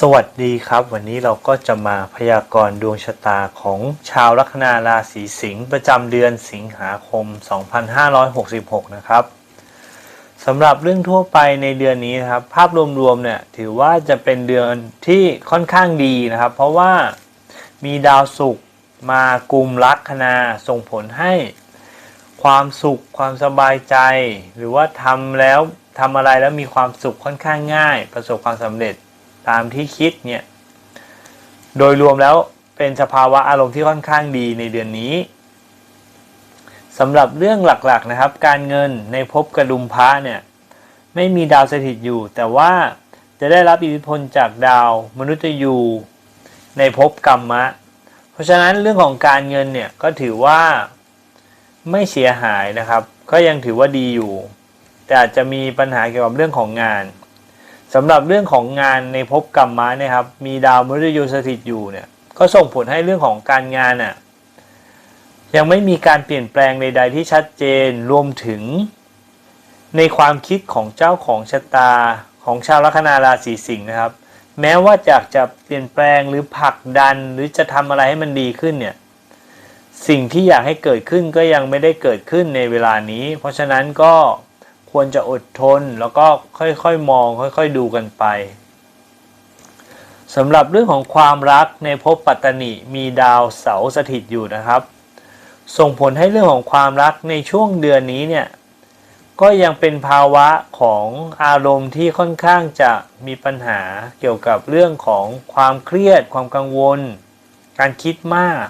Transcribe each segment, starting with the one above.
สวัสดีครับ วันนี้เราก็จะมาพยากรณ์ดวงชะตาของชาวลัคนาราศีสิงห์ประจำเดือนสิงหาคม 2566 นะครับสำหรับเรื่องทั่วไปในเดือนนี้นะครับ ภาพรวมๆเนี่ยถือว่าจะเป็นเดือนที่ค่อนข้างดีนะครับ เพราะว่ามีดาวศุกร์มากลุ่มลัคนาส่งผลให้ ความสุขความสบายใจ หรือว่าทำแล้วทำอะไรแล้วมีความสุขค่อนข้างง่าย ประสบความสำเร็จ ตามที่คิดเนี่ย โดยรวมแล้วเป็นสภาวะอารมณ์ที่ค่อนข้างดีในเดือนนี้สำหรับเรื่องหลักๆนะครับ การเงินในภพกระดุมพระเนี่ยไม่มีดาวสถิตอยู่ แต่ว่าจะได้รับอิทธิพลจากดาวมนุษย์ยูในภพกรรมะ เพราะฉะนั้นเรื่องของการเงินเนี่ยก็ถือว่าไม่เสียหายนะครับ ก็ยังถือว่าดีอยู่ แต่อาจจะมีปัญหาเกี่ยวกับเรื่องของงาน สำหรับเรื่องของงานในภพกรรมะเนะครับ มีดาวมฤตยูสถิตอยู่เนี่ยก็ส่งผลให้เรื่องของการงานอะยังไม่มีการเปลี่ยนแปลงใด ๆ ที่ชัดเจนรวมถึง ในความคิดของเจ้าของชะตาของชาวลัคนาราศีสิงห์นะครับ แม้ว่าอยากจะเปลี่ยนแปลงหรือผลักดันหรือจะทำอะไรให้มันดีขึ้นเนี่ยสิ่งที่อยากให้เกิดขึ้นก็ยังไม่ได้เกิดขึ้นในเวลานี้ เพราะฉะนั้นก็ ควรจะอดทนแล้วก็ค่อยๆมองค่อยๆดูกันไปสำหรับเรื่องของความรักในภพปัตตนิมีดาวเสาร์สถิตอยู่นะครับ ส่งผลให้เรื่องของความรักในช่วงเดือนนี้เนี่ยก็ยังเป็นภาวะของอารมณ์ที่ค่อนข้างจะมีปัญหาเกี่ยวกับเรื่องของความเครียด ความกังวล การคิดมาก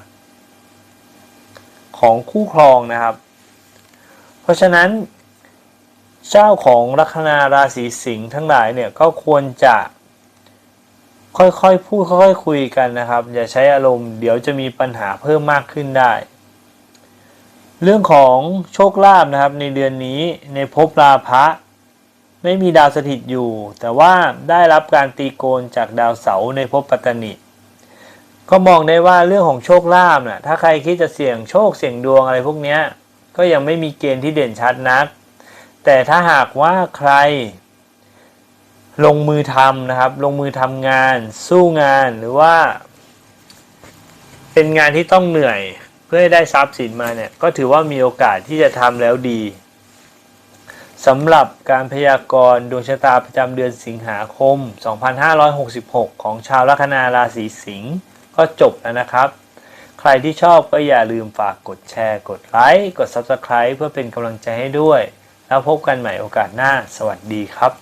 ของคู่ครองนะครับ เพราะฉะนั้น เจ้าของลัคนาราศีสิงห์ทั้งหลายเนี่ยก็ควรจะค่อยๆพูดค่อยๆคุยกันนะครับ อย่าใช้อารมณ์เดี๋ยวจะมีปัญหาเพิ่มมากขึ้นได้ เรื่องของโชคลาภนะครับในเดือนนี้ในภพราพะไม่มีดาวสถิตอยู่ แต่ว่าได้รับการตีโกนจากดาวเสาร์ในภพปัตตนิก็มองได้ว่าเรื่องของโชคลาภน่ะถ้าใครคิดจะเสี่ยงโชคเสี่ยงดวงอะไรพวกนี้ก็ยังไม่มีเกณฑ์ที่เด่นชัดนัก แต่ถ้าหากว่าใคร ลงมือทำนะครับ ลงมือทำงาน สู้งานหรือว่า เป็นงานที่ต้องเหนื่อย เพื่อให้ได้ทรัพย์สินมาเนี่ย ก็ถือว่ามีโอกาสที่จะทำแล้วดีสำหรับการพยากรณ์ดวงชะตาประจำเดือนสิงหาคม 2566 ของชาวลัคนาราศีสิงห์ก็จบแล้วนะครับ ใครที่ชอบก็อย่าลืมฝากกดแชร์ กดไลค์ กด Subscribe เพื่อเป็นกำลังใจให้ด้วย แล้วพบกันใหม่โอกาสหน้า สวัสดีครับ